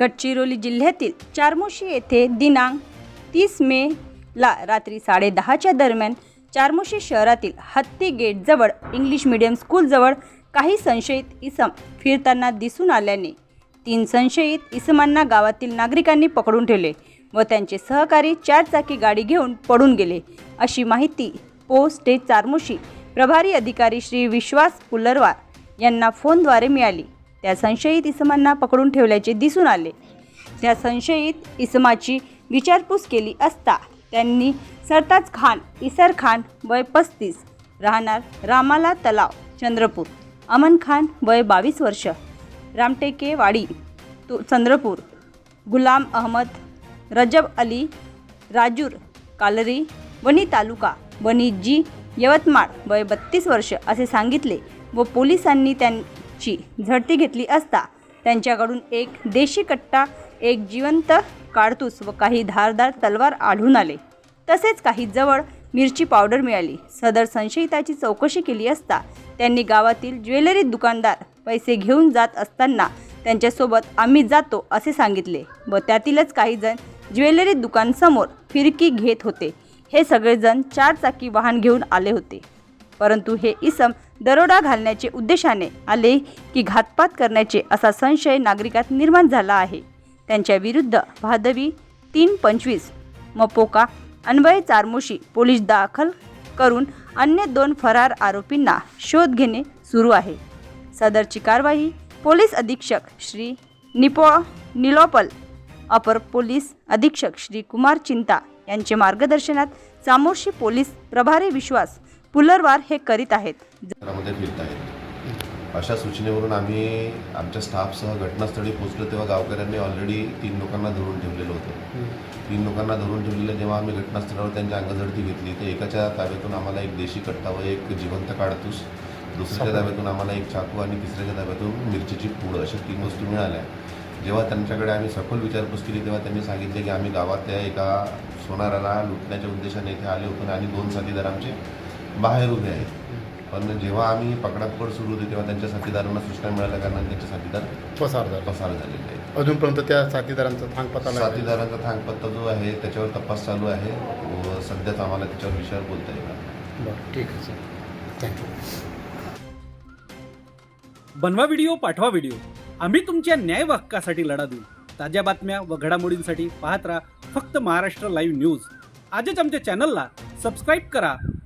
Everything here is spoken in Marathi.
गडचिरोली जिल्ह्यातील चारमोशी येथे दिनांक तीस मे ला रात्री साडेदहाच्या दरम्यान चारमोशी शहरातील हत्ती गेटजवळ इंग्लिश मिडियम स्कूलजवळ काही संशयित इसम फिरताना दिसून आल्याने तीन संशयित इसमांना गावातील नागरिकांनी पकडून ठेवले व त्यांचे सहकारी चारचाकी गाडी घेऊन पडून गेले. अशी माहिती पोस्ट चारमोशी प्रभारी अधिकारी श्री विश्वास पुलरवार यांना फोनद्वारे मिळाली. त्या संशयित इसमांना पकडून ठेवल्याचे दिसून आले. त्या संशयित इसमाची विचारपूस केली असता त्यांनी सरताज खान इसर खान वय पस्तीस राहणार रामाला तलाव चंद्रपूर अमन खान वय बावीस वर्ष रामटेकेवाडी तु चंद्रपूर गुलाम अहमद रजब अली राजूर कालरी वणी तालुका वणी जी यवतमाळ वय बत्तीस वर्ष असे सांगितले व पोलिसांनी त्यां ची झडती घेतली असता त्यांच्याकडून एक देशी कट्टा एक जिवंत काडतूस व काही धारदार तलवार आढळून आले. तसेच काही जवळ मिरची पावडर मिळाली. सदर संशयिताची चौकशी केली असता त्यांनी गावातील ज्वेलरी दुकानदार पैसे घेऊन जात असताना त्यांच्यासोबत आम्ही जातो असे सांगितले व त्यातीलच काही जण ज्वेलरी दुकानसमोर फिरकी घेत होते. हे सगळेजण चारचाकी वाहन घेऊन आले होते. परंतु हे इसम दरोडा घालण्याचे उद्देशाने आले की घातपात करण्याचे असा संशय नागरिकात निर्माण झाला आहे. त्यांच्या विरुद्ध भादवी तीन पंचवीस मपोका अन्वय चारमोशी पोलीस दाखल करून अन्य दोन फरार आरोपींना शोध घेणे सुरू आहे. सदरची कारवाई पोलीस अधीक्षक श्री निपो निलोपल अपर पोलीस अधीक्षक श्री कुमार चिंता यांचे मार्गदर्शनात चामोर्शी पोलीस प्रभारी विश्वास पुलरवार हे करीत आहेत. फिरत आहेत. अशा सूचनेवरून आम्ही आमच्या स्टाफसह घटनास्थळी पोहोचलो तेव्हा गावकऱ्यांनी ऑलरेडी तीन लोकांना धरून ठेवलेलं होतं. तीन लोकांना धरून ठेवलेलं जेव्हा आम्ही घटनास्थळावर त्यांच्या अंगझडती घेतली. तर एकाच्या ताब्यातून आम्हाला एक देशी कट्टा व एक जिवंत काडतूस दुसऱ्याच्या ताब्यातून आम्हाला एक चाकू आणि तिसऱ्याच्या ताब्यातून मिरचीची पूड अशा तीन वस्तू मिळाल्या. जेव्हा त्यांच्याकडे आम्ही सखोल विचारपूस केली तेव्हा त्यांनी सांगितले की आम्ही गावातल्या एका सोनाराला लुटण्याच्या उद्देशाने इथे आले होतो आणि दोन साथीदार आमचे बाहेर उभे आहेत पण जेव्हा आम्ही पकडापकड सुरू होती तेव्हा त्यांच्या साथीदारांना सूचना मिळाल्या कारणाने त्यांचे साथीदार पसार झाला. पसार झालेले आहेत. अजूनपर्यंत त्या साथीदारांचा थांग पत्ता लागला नाही. साथीदारांचा थांगपत्ता जो आहे त्याच्यावर तपास चालू आहे. व सध्याच आम्हाला त्याच्यावर विषयावर बोलता येईल बरं ठीक आहे सर. थँक्यू बनवा व्हिडिओ पाठवा व्हिडिओ. आम्ही तुमच्या न्याय हक्कासाठी लढा देऊ. ताज्या बातम्या व घडामोडींसाठी पाहत राहा फक्त महाराष्ट्र लाईव्ह न्यूज. आजच आमच्या चॅनलला सबस्क्राईब करा.